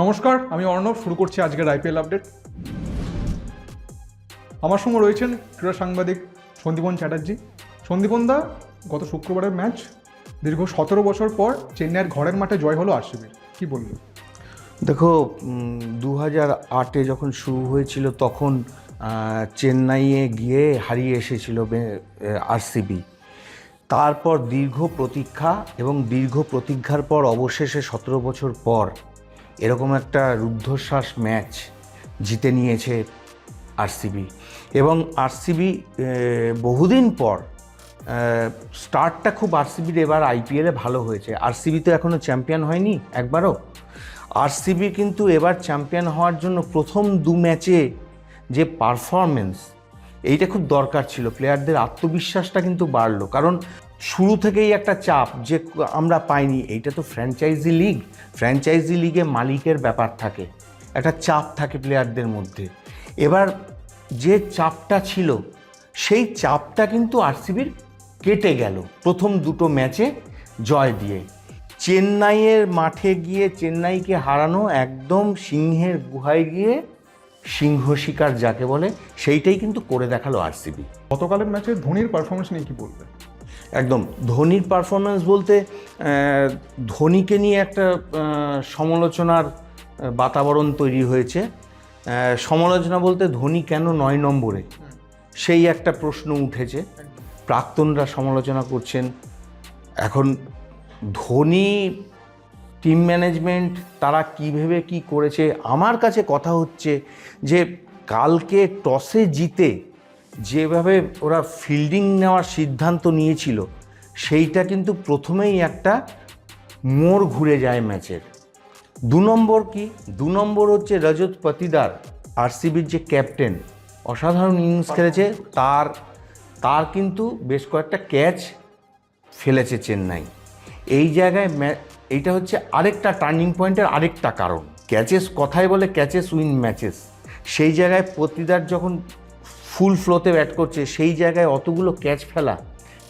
নমস্কার, আমি অর্ণব, শুরু করছি আজকের আইপিএল আপডেট আমার সঙ্গে রয়েছেন ক্রীড়া সাংবাদিক সন্দীপন চ্যাটার্জি। সন্দীপন দা, গত শুক্রবারের ম্যাচ, দীর্ঘ সতেরো বছর পর চেন্নাইয়ের ঘরের মাঠে জয় হলো আরসিবির কি বলবেন? দেখো দু হাজার আটে যখন শুরু হয়েছিল তখন চেন্নাইয়ে গিয়ে হারিয়ে এসেছিল আরসিবি। তারপর দীর্ঘ প্রতীক্ষা এবং দীর্ঘ প্রতীক্ষার পর অবশেষে সতেরো বছর পর এরকম একটা রুদ্ধশ্বাস ম্যাচ জিতে নিয়েছে আরসিবি। এবং আরসিবি বহুদিন পর স্টার্টটা খুব আরসিবির এবার আইপিএলে ভালো হয়েছে। আরসিবি তো এখনও চ্যাম্পিয়ন হয়নি একবারও। আরসিবি কিন্তু এবার চ্যাম্পিয়ন হওয়ার জন্য প্রথম দু ম্যাচে যে পারফরমেন্স এইটা খুব দরকার ছিল। প্লেয়ারদের আত্মবিশ্বাসটা কিন্তু বাড়লো। কারণ শুরু থেকেই একটা চাপ যে আমরা পাইনি। এইটা তো ফ্র্যাঞ্চাইজি লিগ ফ্র্যাঞ্চাইজি লিগে মালিকের ব্যাপার থাকে। একটা চাপ থাকে প্লেয়ারদের মধ্যে। এবার যে চাপটা ছিল, সেই চাপটা কিন্তু আরসিবির কেটে গেল প্রথম দুটো ম্যাচে জয় দিয়ে। চেন্নাইয়ের মাঠে গিয়ে, চেন্নাইকে হারানো একদম সিংহের গুহায় গিয়ে সিংহ শিকার যাকে বলে, সেইটাই কিন্তু করে দেখাল আরসিবি। গতকালের ম্যাচে ধোনির পারফরমেন্স নিয়ে কি বলবেন? একদম ধোনির পারফরমেন্স বলতে ধোনিকে নিয়ে একটা সমালোচনার বাতাবরণ তৈরি হয়েছে। সমালোচনা বলতে ধোনি কেন নয় নম্বরে? সেই একটা প্রশ্ন উঠেছে। প্রাক্তনরা সমালোচনা করছেন। এখন ধোনি টিম ম্যানেজমেন্ট তারা কী ভেবে কী করেছে? আমার কাছে কথা হচ্ছে যে, কালকে টসে জিতে যেভাবে ওরা ফিল্ডিং নেওয়ার সিদ্ধান্ত নিয়েছিল, সেইটা কিন্তু প্রথমেই একটা মোড় ঘুরে যায় ম্যাচের। দু নম্বর কি? দু নম্বর হচ্ছে রজত পতিদার, আরসিবির যে ক্যাপ্টেন, অসাধারণ ইনিংস খেলেছে। তার তার কিন্তু বেশ কয়েকটা ক্যাচ ফেলেছে চেন্নাই। এই জায়গায় এইটা হচ্ছে আরেকটা টার্নিং পয়েন্টের আরেকটা কারণ। ক্যাচেস কথাই বলে ক্যাচেস উইন ম্যাচেস সেই জায়গায় প্রতিদার যখন ফুল ফ্লোতে ব্যাট করছে, সেই জায়গায় অতগুলো ক্যাচ ফেলা,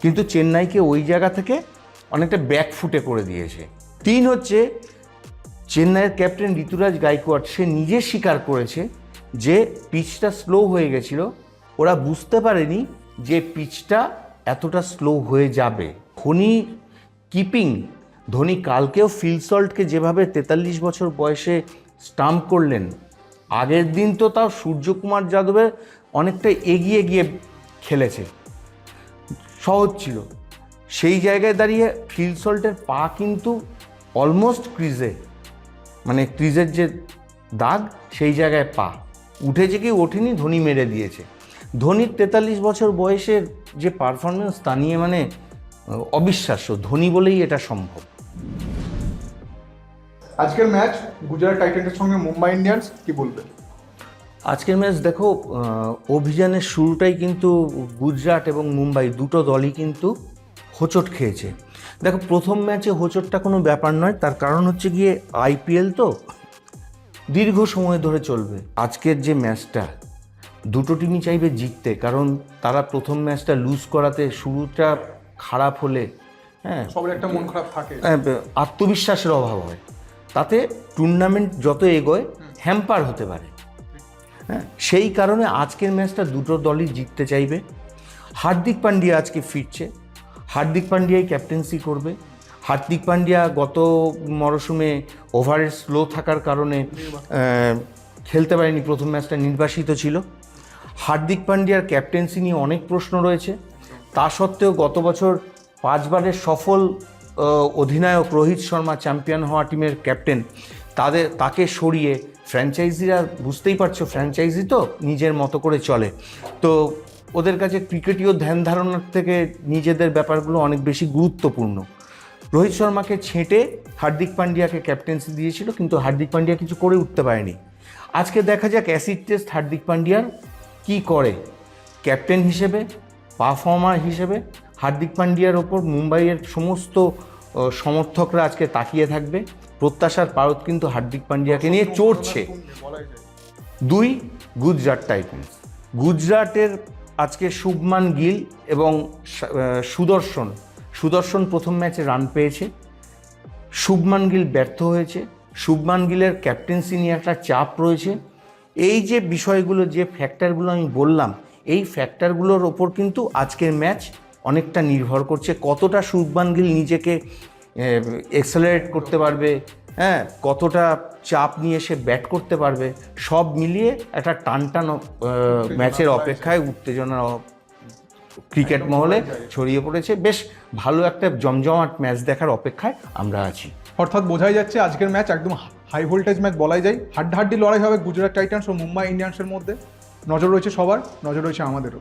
কিন্তু চেন্নাইকে ওই জায়গা থেকে অনেকটা ব্যাক ফুটে করে দিয়েছে। তিন হচ্ছে, চেন্নাইয়ের ক্যাপ্টেন ঋতুরাজ গাইকোয়াড, সে নিজে স্বীকার করেছে যে পিচটা স্লো হয়ে গেছিল, ওরা বুঝতে পারেনি যে পিচটা এতটা স্লো হয়ে যাবে। ধোনি কিপিং ধোনি কালকেও ফিলসল্টকে যেভাবে তেতাল্লিশ বছর বয়সে স্টাম্প করলেন, আগের দিন তো তাও সূর্যকুমার যাদবের অনেকটা এগিয়ে গিয়ে খেলেছে। সহজ ছিল। সেই জায়গায় দাঁড়িয়ে ফিলসল্টের পা কিন্তু অলমোস্ট ক্রিজে মানে ক্রিজের যে দাগ, সেই জায়গায় পা। উঠেছে কি ওঠেনি, ধোনি মেরে দিয়েছে। ধোনির তেতাল্লিশ বছর বয়সের যে পারফরমেন্স তা নিয়ে মানে অবিশ্বাস্য। ধোনি বলেই এটা সম্ভব। আজকের ম্যাচ গুজরাট টাইটান্সের সঙ্গে মুম্বাই ইন্ডিয়ান্স কি বলবেন আজকের ম্যাচ দেখো অভিযানের শুরুটাই কিন্তু গুজরাট এবং মুম্বাই দুটো দলই কিন্তু হোঁচট খেয়েছে। দেখো প্রথম ম্যাচে হোঁচটটা কোনো ব্যাপার নয় তার কারণ হচ্ছে গিয়ে আইপিএল তো দীর্ঘ সময় ধরে চলবে। আজকের যে ম্যাচটা দুটো টিমই চাইবে জিততে কারণ তারা প্রথম ম্যাচটা লুজ করাতে শুরুটা খারাপ হলে হ্যাঁ সবার একটা মন খারাপ থাকে। আহ, আত্মবিশ্বাসের অভাব হয়। তাতে টুর্নামেন্ট যত এগোয় হ্যাম্পার হতে পারে। হ্যাঁ সেই কারণে আজকের ম্যাচটা দুটো দলই জিততে চাইবে। হার্দিক পান্ডিয়া আজকে ফিরছে। হার্দিক পান্ডিয়াই ক্যাপ্টেন্সি করবে। হার্দিক পান্ডিয়া গত মরশুমে ওভারের স্লো থাকার কারণে খেলতে পারেনি। প্রথম ম্যাচটা নির্বাসিত ছিল। হার্দিক পান্ডিয়ার ক্যাপ্টেন্সি নিয়ে অনেক প্রশ্ন রয়েছে। তা সত্ত্বেও গত বছর পাঁচবারের সফল অধিনায়ক রোহিত শর্মা চ্যাম্পিয়ন হওয়া টিমের ক্যাপ্টেন, তাদের, তাকে সরিয়ে ফ্র্যাঞ্চাইজিরা বুঝতেই পারছ ফ্র্যাঞ্চাইজি তো নিজের মতো করে চলে। তো ওদের কাছে ক্রিকেটীয় ধ্যান ধারণার থেকে নিজেদের ব্যাপারগুলো অনেক বেশি গুরুত্বপূর্ণ। রোহিত শর্মাকে ছেঁটে হার্দিক পান্ডিয়াকে ক্যাপ্টেন্সি দিয়েছিল, কিন্তু হার্দিক পান্ডিয়া কিছু করে উঠতে পারেনি। আজকে দেখা যাক অ্যাসিড টেস্ট হার্দিক পান্ডিয়ার কি করে। ক্যাপ্টেন হিসেবে পারফর্মার হিসেবে হার্দিক পান্ডিয়ার ওপর মুম্বাইয়ের সমস্ত সমর্থকরা আজকে তাকিয়ে থাকবে। প্রত্যাশার পারত কিন্তু হার্দিক পান্ডিয়াকে নিয়ে চড়ছে। দুই, গুজরাট টাইটান্স। গুজরাটের আজকে শুভমান গিল এবং সুদর্শন। সুদর্শন প্রথম ম্যাচে রান পেয়েছে। শুভমান গিল ব্যর্থ হয়েছে। শুভমান গিলের ক্যাপ্টেন্সি নিয়ে একটা চাপ রয়েছে। এই যে বিষয়গুলো, যে ফ্যাক্টরগুলো আমি বললাম, এই ফ্যাক্টরগুলোর ওপর কিন্তু আজকের ম্যাচ অনেকটা নির্ভর করছে। কতটা শুভমান গিল নিজেকে এক্সেলারেট করতে পারবে হ্যাঁ কতটা চাপ নিয়ে সে ব্যাট করতে পারবে সব মিলিয়ে একটা টান টান ম্যাচের অপেক্ষায় উত্তেজনা ক্রিকেট মহলে ছড়িয়ে পড়েছে। বেশ ভালো একটা জমজমাট ম্যাচ দেখার অপেক্ষায় আমরা আছি। অর্থাৎ বোঝাই যাচ্ছে আজকের ম্যাচ একদম হাই ভোল্টেজ ম্যাচ বলাই যায়। হাড্ডাহাড্ডি লড়াই হবে গুজরাট টাইটান্স ও মুম্বাই ইন্ডিয়ান্সের মধ্যে। নজর রয়েছে সবার নজর রয়েছে আমাদেরও।